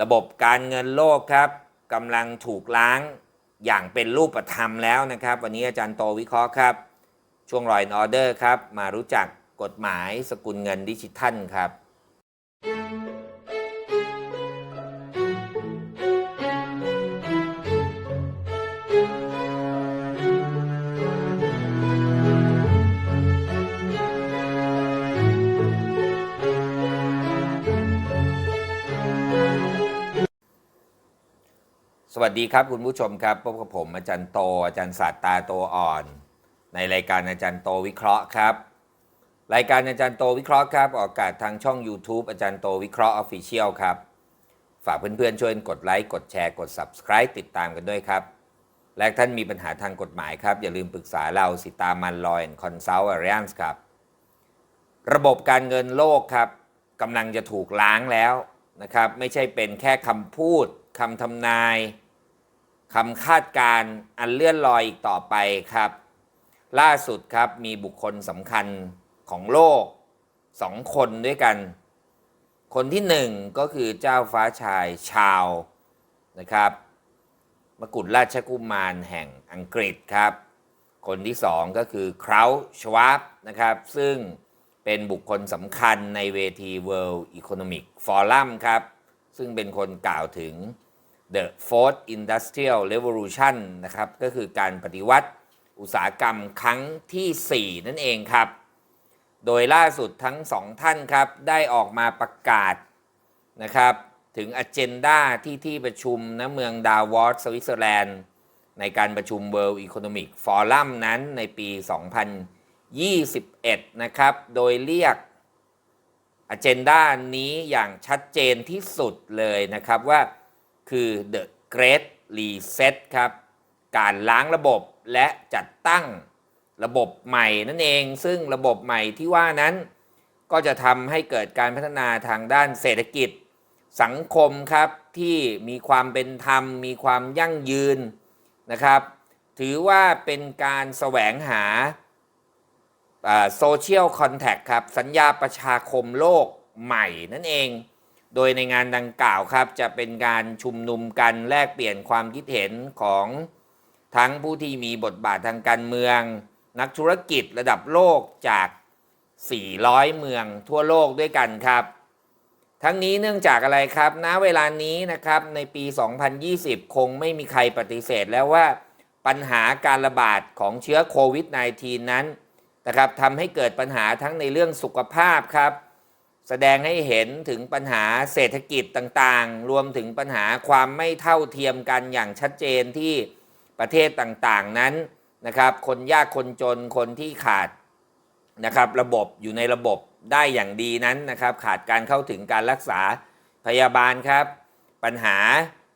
ระบบการเงินโลกครับกำลังถูกล้างอย่างเป็นรูปธรรมแล้วนะครับ วันนี้อาจารย์โตวิเคราะห์ครับ ช่วงรอยออเดอร์ครับ มารู้จักกฎหมายสกุลเงินดิจิทัลครับ สวัสดีครับคุณผู้ชมครับพบกับผมอาจารย์โต อาจารย์ศาสตร์ตาโตอ่อน ในรายการอาจารย์โตวิเคราะห์ครับ รายการอาจารย์โตวิเคราะห์ครับ ออกอากาศทางช่อง YouTube อาจารย์โตวิเคราะห์ออฟฟิเชียลครับ ฝากเพื่อนๆช่วยกดไลค์กดแชร์กด Subscribe ติดตามกันด้วยครับ และท่านมีปัญหาทางกฎหมายครับ อย่าลืมปรึกษาเราสิตามันลอยคอนซัลท์อาริยันส์ครับ ระบบการเงินโลกครับกำลังจะถูกล้างแล้วนะครับไม่ใช่เป็นแค่คำพูดคำทำนาย คำคาดการอันเลื่อนลอยอีกต่อไปครับ ล่าสุดครับมีบุคคลสำคัญของโลกสองคนด้วยกัน คนที่หนึ่งก็คือเจ้าฟ้าชายชาวนะครับ มกุฎราชกุมารแห่งอังกฤษครับ คนที่สองก็คือคราวชวาบนะครับ ซึ่งเป็นบุคคลสำคัญในเวที World Economic Forum ครับ ซึ่งเป็นคนกล่าวถึง The Fourth Industrial Revolution นะครับ ก็คือการปฏิวัติอุตสาหกรรมครั้งทีสี่4 นั่นเองครับ โดยล่าสุดทั้งสองท่านครับ ได้ออกมาประกาศนะครับ ถึงอ g e n d a ที่ที่ประชุมณเมืองดาวอร์สวิตเซอร์แลนด์ ในการประชุม World Economic Forum นั้นในปี 2021 นะครับ โดยเรียกอ g e n d a นี้อย่างชัดเจนที่สุดเลยนะครับว่า คือ The Great Reset ครับ การล้างระบบและจัดตั้งระบบใหม่นั่นเอง ซึ่งระบบใหม่ที่ว่านั้น ก็จะทำให้เกิดการพัฒนาทางด้านเศรษฐกิจ สังคมครับที่มีความเป็นธรรม มีความยั่งยืนนะครับ ถือว่าเป็นการแสวงหาโซเชียลคอนแทคครับ สัญญาประชาคมโลกใหม่นั่นเอง โดยในงานดังกล่าวครับจะเป็นการชุมนุมกันแลกเปลี่ยนความคิดเห็นของทั้งผู้ที่มีบทบาททางการเมือง นักธุรกิจระดับโลกจาก 400 เมืองทั่วโลกด้วยกันครับ ทั้งนี้เนื่องจากอะไรครับณเวลานี้นะครับในปี 2020 คงไม่มีใครปฏิเสธแล้วว่าปัญหาการระบาดของเชื้อโควิด -19 นั้นนะครับทำให้เกิดปัญหาทั้งในเรื่องสุขภาพครับ แสดงให้เห็นถึงปัญหาเศรษฐกิจต่างๆ รวมถึงปัญหาความไม่เท่าเทียมกันอย่างชัดเจนที่ประเทศต่างๆนั้นนะครับ คนยากคนจนคนที่ขาดนะครับระบบอยู่ในระบบได้อย่างดีนั้นนะครับ ขาดการเข้าถึงการรักษาพยาบาลครับ ปัญหา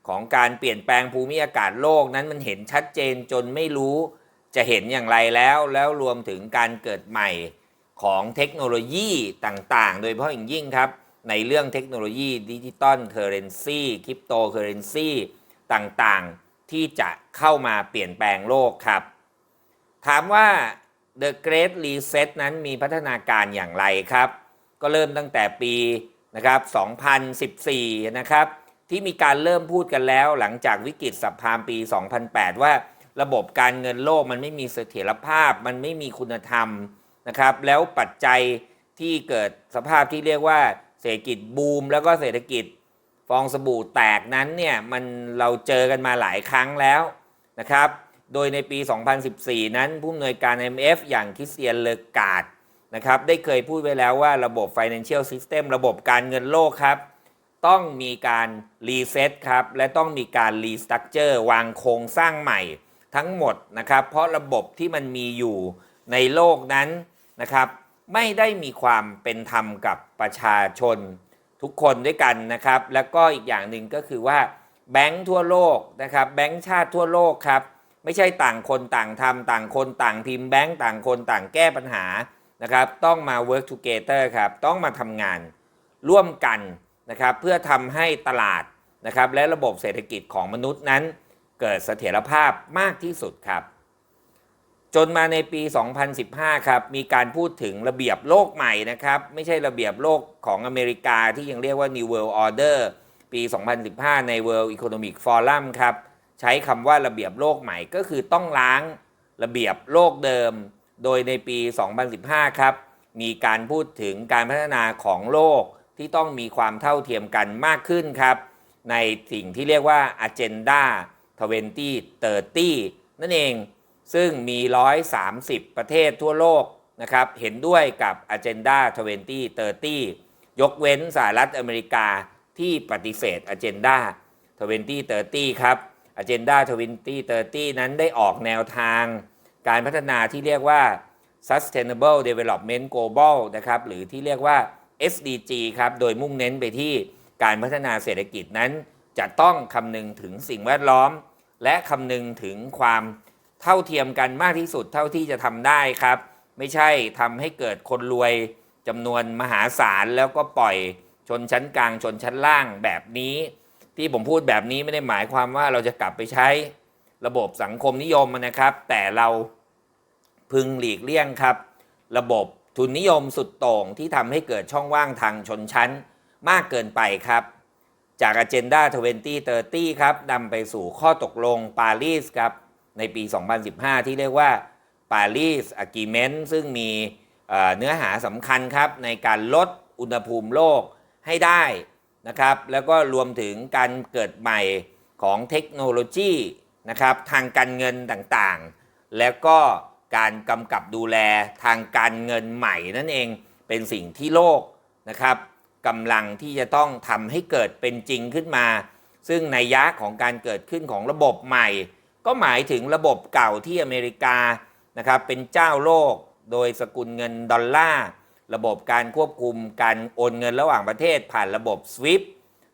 ของการเปลี่ยนแปลงภูมิอากาศโลกนั้นมันเห็นชัดเจนจนไม่รู้จะเห็นอย่างไรแล้ว แล้วรวมถึงการเกิดใหม่ ของเทคโนโลยีต่างๆ โดยเฉพาะอย่างยิ่งครับ ในเรื่องเทคโนโลยีดิจิตอลเคอร์เรนซีคริปโตเคอร์เรนซีต่างๆ ที่จะเข้ามาเปลี่ยนแปลงโลกครับ ถามว่า The Great Reset นั้นมีพัฒนาการอย่างไรครับ ก็เริ่มตั้งแต่ปีนะครับ2014 นะครับ ที่มีการเริ่มพูดกันแล้วหลังจากวิกฤตสัพพามปี 2008 ว่าระบบการเงินโลกมันไม่มีเสถียรภาพ มันไม่มีคุณธรรม นะครับ แล้วปัจจัยที่เกิดสภาพที่เรียกว่าเศรษฐกิจบูม แล้วก็เศรษฐกิจฟองสบู่แตกนั้นเนี่ยมันเราเจอกันมาหลายครั้งแล้วนะครับ โดยในปี 2014 นั้นผู้อำนวยการ IMF อย่างคริสเตียนเลกาดนะครับได้เคยพูดไว้แล้วว่าระบบ Financial System ระบบการเงินโลกครับ ต้องมีการรีเซ็ตครับ และต้องมีการรีสตั๊กเจอร์วางโครงสร้างใหม่ทั้งหมดนะครับ เพราะระบบที่มันมีอยู่ในโลกนั้น นะครับไม่ได้มีความเป็นธรรมกับประชาชนทุกคนด้วยกันนะครับ แล้วก็อีกอย่างหนึ่งก็คือว่าแบงค์ทั่วโลกนะครับแบงค์ชาติทั่วโลกครับไม่ใช่ต่างคนต่างทำต่างคนต่างพิมพ์แบงค์ต่างคนต่างแก้ปัญหานะครับต้องมา work together ครับต้องมาทำงานร่วมกันนะครับเพื่อทำให้ตลาดนะครับและระบบเศรษฐกิจของมนุษย์นั้น เกิดเสถียรภาพมากที่สุดครับ จนมาในปี 2015 ครับ มีการพูดถึงระเบียบโลกใหม่นะครับ ไม่ใช่ระเบียบโลกของอเมริกาที่ยังเรียกว่า New World Order ปี 2015 ใน World Economic Forum ครับ ใช้คำว่าระเบียบโลกใหม่ก็คือต้องล้างระเบียบโลกเดิม โดยในปี 2015 ครับ มีการพูดถึงการพัฒนาของโลกที่ต้องมีความเท่าเทียมกันมากขึ้นครับ ในสิ่งที่เรียกว่า Agenda 2030 นั่นเอง ซึ่งมี 130 ประเทศทั่วโลกนะครับเห็นด้วยกับ Agenda 2030 ยกเว้นสหรัฐอเมริกาที่ปฏิเสธ Agenda 2030 ครับ Agenda 2030 นั้นได้ออกแนวทางการพัฒนาที่เรียกว่า Sustainable Development Global นะครับหรือที่เรียกว่า SDG ครับ โดยมุ่งเน้นไปที่การพัฒนาเศรษฐกิจนั้น จะต้องคำนึงถึงสิ่งแวดล้อม และคำนึงถึงความ เท่าเทียมกันมากที่สุดเท่าที่จะทำได้ครับ ไม่ใช่ทำให้เกิดคนรวยจำนวนมหาศาลแล้วก็ปล่อยชนชั้นกลางชนชั้นล่างแบบนี้ ที่ผมพูดแบบนี้ไม่ได้หมายความว่าเราจะกลับไปใช้ระบบสังคมนิยมนะครับ แต่เราพึงหลีกเลี่ยงครับ ระบบทุนนิยมสุดโต่งที่ทำให้เกิดช่องว่างทางชนชั้นมากเกินไปครับ จาก Agenda 2030 ครับนำไปสู่ข้อตกลงปารีสครับ ในปี 2015 ที่เรียกว่า Paris Agreement ซึ่งมีเอ่อเนื้อหาสำคัญครับในการลดอุณหภูมิโลกให้ได้นะครับ แล้วก็รวมถึงการเกิดใหม่ของเทคโนโลยีนะครับทางการเงินต่างๆ แล้วก็การกำกับดูแลทางการเงินใหม่นั่นเองเป็นสิ่งที่โลกนะครับกำลังที่จะต้องทำให้เกิดเป็นจริงขึ้นมา ซึ่งในยะของการเกิดขึ้นของระบบใหม่ ก็หมายถึงระบบเก่าที่อเมริกานะครับเป็นเจ้าโลกโดยสกุลเงินดอลลาร์ระบบการควบคุมการโอนเงินระหว่างประเทศผ่านระบบ SWIFT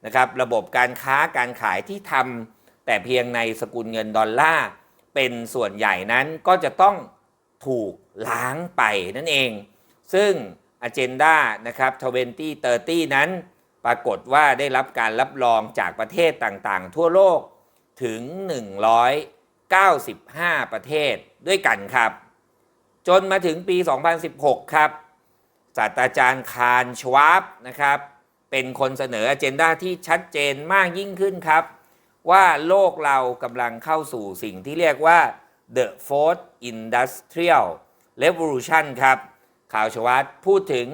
นะครับระบบการค้าการขายที่ทำแต่เพียงในสกุลเงินดอลลาร์เป็นส่วนใหญ่นั้นก็จะต้องถูกล้างไปนั่นเอง ซึ่ง Agenda นะครับ2030 นั้น ปรากฏว่าได้รับการรับรองจากประเทศต่างๆ ทั่วโลกถึง 95 ประเทศด้วยกันครับ จนมาถึงปี 2016 ครับศาสตราจารย์คาร์ชวาบนะครับ เป็นคนเสนอ Agenda ที่ชัดเจนมากยิ่งขึ้นครับ ว่าโลกเรากำลังเข้าสู่สิ่งที่เรียกว่า the fourth industrial revolution ครับข่าวชวัตพูดถึง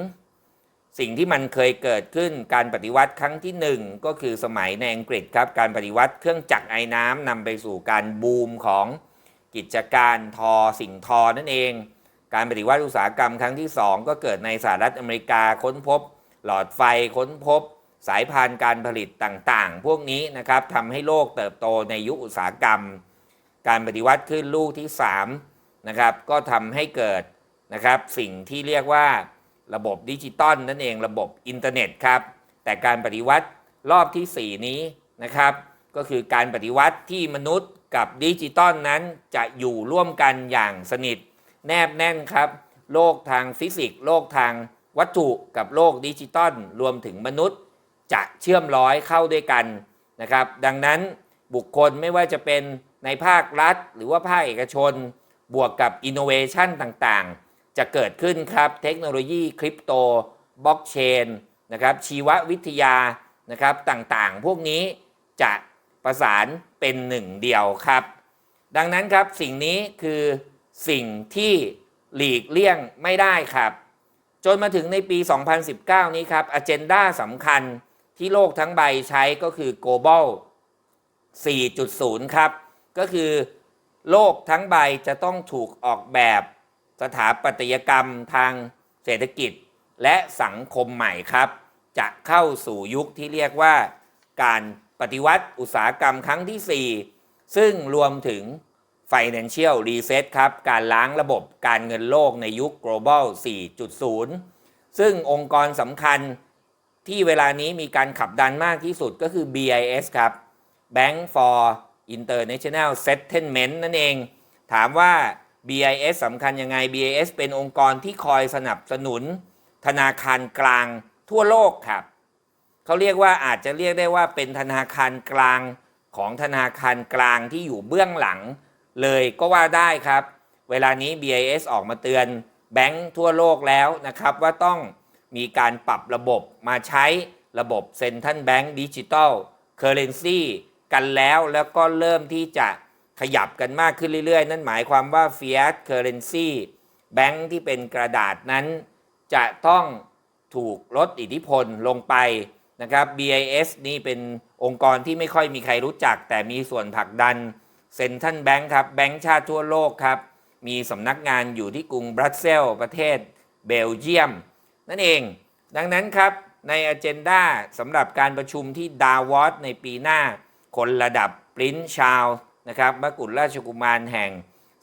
สิ่งที่มันเคยเกิดขึ้นการปฏิวัติครั้งที่หนึ่งก็คือสมัยในอังกฤษครับ การปฏิวัติเครื่องจักรไอ้น้ำนำไปสู่การบูมของกิจการทอสิ่งทอนั่นเอง การปฏิวัติอุตสาหกรรมครั้งที่ 2 ก็เกิดในสหรัฐอเมริกาค้นพบ หลอดไฟค้นพบ สายพานการผลิตต่างๆ พวกนี้นะครับทำให้โลกเติบโตในยุคอุตสาหกรรม การปฏิวัติขึ้นลูกที่3นะครับก็ทำให้เกิดนะครับสิ่งที่เรียกว่า ระบบดิจิตอลนั่นเองระบบอินเทอร์เน็ตครับ แต่การปฏิวัติรอบทีสี่ 4 นี้นะครับ ก็คือการปฏิวัติที่มนุษย์กับดิจิตอลนั้นจะอยู่ร่วมกันอย่างสนิท แนบแน่นครับ โลกทางฟิสิกส์โลกทางวัตถุกับโลกดิจิตอลรวมถึงมนุษย์ จะเชื่อมร้อยเข้าด้วยกันนะครับ ดังนั้นบุคคลไม่ว่าจะเป็นในภาครัฐ หรือว่าภาคเอกชน บวกกับอินโนเวชันต่างๆ จะเกิดขึ้นครับเทคโนโลยีคริปโตบล็อกเชนนะครับชีววิทยานะครับต่างๆ พวกนี้จะประสานเป็นหนึ่งเดียวครับ ดังนั้นครับสิ่งนี้คือสิ่งที่หลีกเลี่ยงไม่ได้ครับ จนมาถึงในปี 2019 นี้ครับ Agenda สำคัญที่โลกทั้งใบใช้ก็คือ global 4.0 ครับ ก็คือโลกทั้งใบจะต้องถูกออกแบบ สถาปัตยกรรมทางเศรษฐกิจและสังคมใหม่ครับ จะเข้าสู่ยุคที่เรียกว่า การปฏิวัติอุตสาหกรรมครั้งที่ 4 ซึ่งรวมถึง Financial Reset ครับ การล้างระบบการเงินโลกในยุค global 4.0 ซึ่งองค์กรสำคัญที่เวลานี้มีการขับดันมากที่สุดก็คือ BIS ครับ Bank for International Settlement นั่นเอง ถามว่า BIS สำคัญยังไง BIS เป็นองค์กรที่คอยสนับสนุนธนาคารกลางทั่วโลกครับเขาเรียกว่าอาจจะเรียกได้ว่าเป็นธนาคารกลางของธนาคารกลางที่อยู่เบื้องหลัง เลยก็ว่าได้ครับ เวลานี้ BIS ออกมาเตือนแบงค์ทั่วโลกแล้วนะครับ ว่าต้องมีการปรับระบบมาใช้ระบบเซ็นทรัลแบงค์ดิจิตอล currency กันแล้วแล้วก็เริ่มที่จะ ขยับกันมากขึ้นเรื่อยๆ นั่นหมายความว่า fiat currency แบงค์ที่เป็นกระดาษนั้น จะต้องถูกลดอิทธิพลลงไปนะครับ BIS นี่เป็นองค์กรที่ไม่ค่อยมีใครรู้จัก แต่มีส่วนผลักดันเซ็นทรัลแบงค์ครับแบงค์ชาติทั่วโลกครับ มีสำนักงานอยู่ที่กรุงบรัสเซลส์ประเทศเบลเยียม นั่นเอง ดังนั้นครับในอ g e n d a สำหรับการประชุมที่ดาวอสในปีหน้า คนระดับปรินชาล นะครับมกุฎราชกุมารแห่ง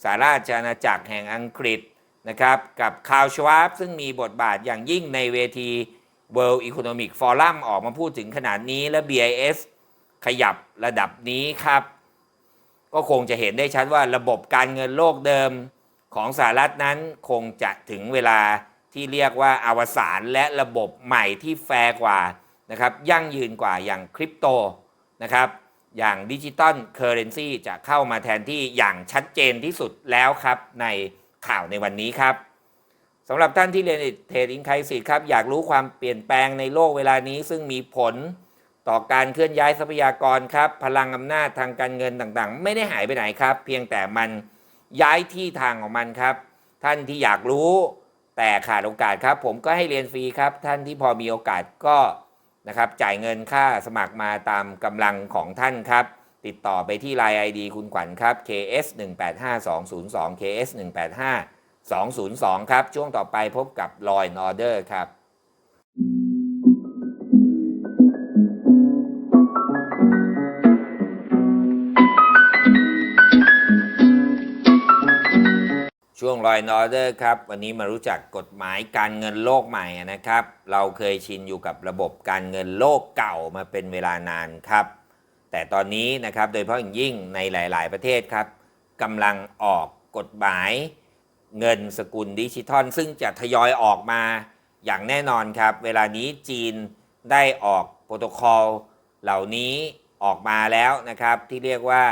สาราชอาณาจักรแห่งอังกฤษนะครับกับคาวชวาบซึ่งมีบทบาทอย่างยิ่งในเวที World Economic Forum ออกมาพูดถึงขนาดนี้และ BIS ขยับระดับนี้ครับ ก็คงจะเห็นได้ชัดว่าระบบการเงินโลกเดิมของสหรัฐนั้นคงจะถึงเวลาที่เรียกว่าอวสานและระบบใหม่ที่แฟร์กว่านะครับยั่งยืนกว่าอย่างคริปโตนะครับ อย่างดิจิตอลเคอร์เรนซีจะเข้ามาแทนที่อย่างชัดเจนที่สุดแล้วครับในข่าวในวันนี้ครับสำหรับท่านที่เรียนเทรดอินไคสิครับอยากรู้ความเปลี่ยนแปลงในโลกเวลานี้ ซึ่งมีผลต่อการเคลื่อนย้ายทรัพยากรครับ พลังอำนาจทางการเงินต่างๆ ไม่ได้หายไปไหนครับ เพียงแต่มันย้ายที่ทางของมันครับ ท่านที่อยากรู้แต่ขาดโอกาสครับ ผมก็ให้เรียนฟรีครับ ท่านที่พอมีโอกาสก็ นะครับจ่ายเงินค่าสมัครมาตามกำลังของท่านครับ ติดต่อไปที่ไลน์ ID คุณขวัญครับ KS 1 8 5 2 0 2 KS 1 8 5 2 0 2 ครับ ช่วงต่อไปพบกับ Law and Order ครับ ช่วง Law and Order ครับ วันนี้มารู้จักกฎหมายการเงินโลกใหม่นะครับ เราเคยชินอยู่กับระบบการเงินโลกเก่ามาเป็นเวลานานครับ แต่ตอนนี้นะครับโดยเฉพาะอย่างยิ่งในหลาย ๆ ประเทศครับกำลังออกกฎหมายเงินสกุลดิจิทัล ซึ่งจะทยอยออกมาอย่างแน่นอนครับ เวลานี้จีนได้ออกโปรโตคอลเหล่านี้ออกมาแล้วนะครับที่เรียกว่า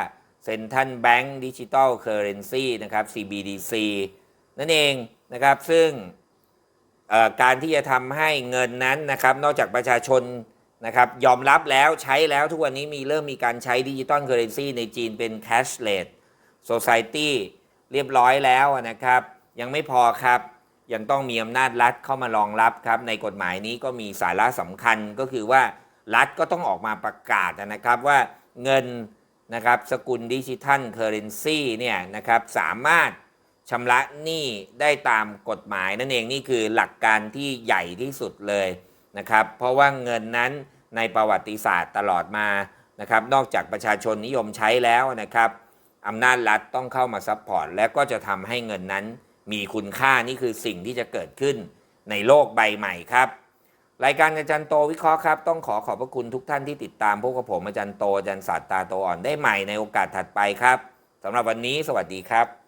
Central Bank Digital Currency นซีนะครับ CBDC นั่นเองนะครับซึ่งการที่จะทำให้เงินนั้นนะครับนอกจากประชาชนนะครับยอมรับแล้วใช้แล้วทุกวันนี้มีเริ่มมีการใช้ดิจิตอลเคอร์เรนซีในจีนเป็น cashless society เรียบร้อยแล้วนะครับ ยังไม่พอครับยังต้องมีอำนาจรัฐเข้ามารองรับครับ ในกฎหมายนี้ก็มีสาระสำคัญก็คือว่ารัฐก็ต้องออกมาประกาศนะครับว่าเงิน นะครับสกุลดิจิทัลเคอร์เรนซีเนี่ยนะครับสามารถชำระหนี้ได้ตามกฎหมายนั่นเองนี่คือหลักการที่ใหญ่ที่สุดเลยนะครับเพราะว่าเงินนั้นในประวัติศาสตร์ตลอดมานะครับนอกจากประชาชนนิยมใช้แล้วนะครับอำนาจรัฐต้องเข้ามาซัพพอร์ตและก็จะทำให้เงินนั้นมีคุณค่านี่คือสิ่งที่จะเกิดขึ้นในโลกใบใหม่ครับ รายการอาจารย์โตวิเคราะห์ครับ ต้องขอขอบพระคุณทุกท่านที่ติดตามพวกกับผมอาจารย์โตอาจารย์ศาสตร์ตาโตอ่อนได้ใหม่ในโอกาสถัดไปครับสำหรับวันนี้สวัสดีครับ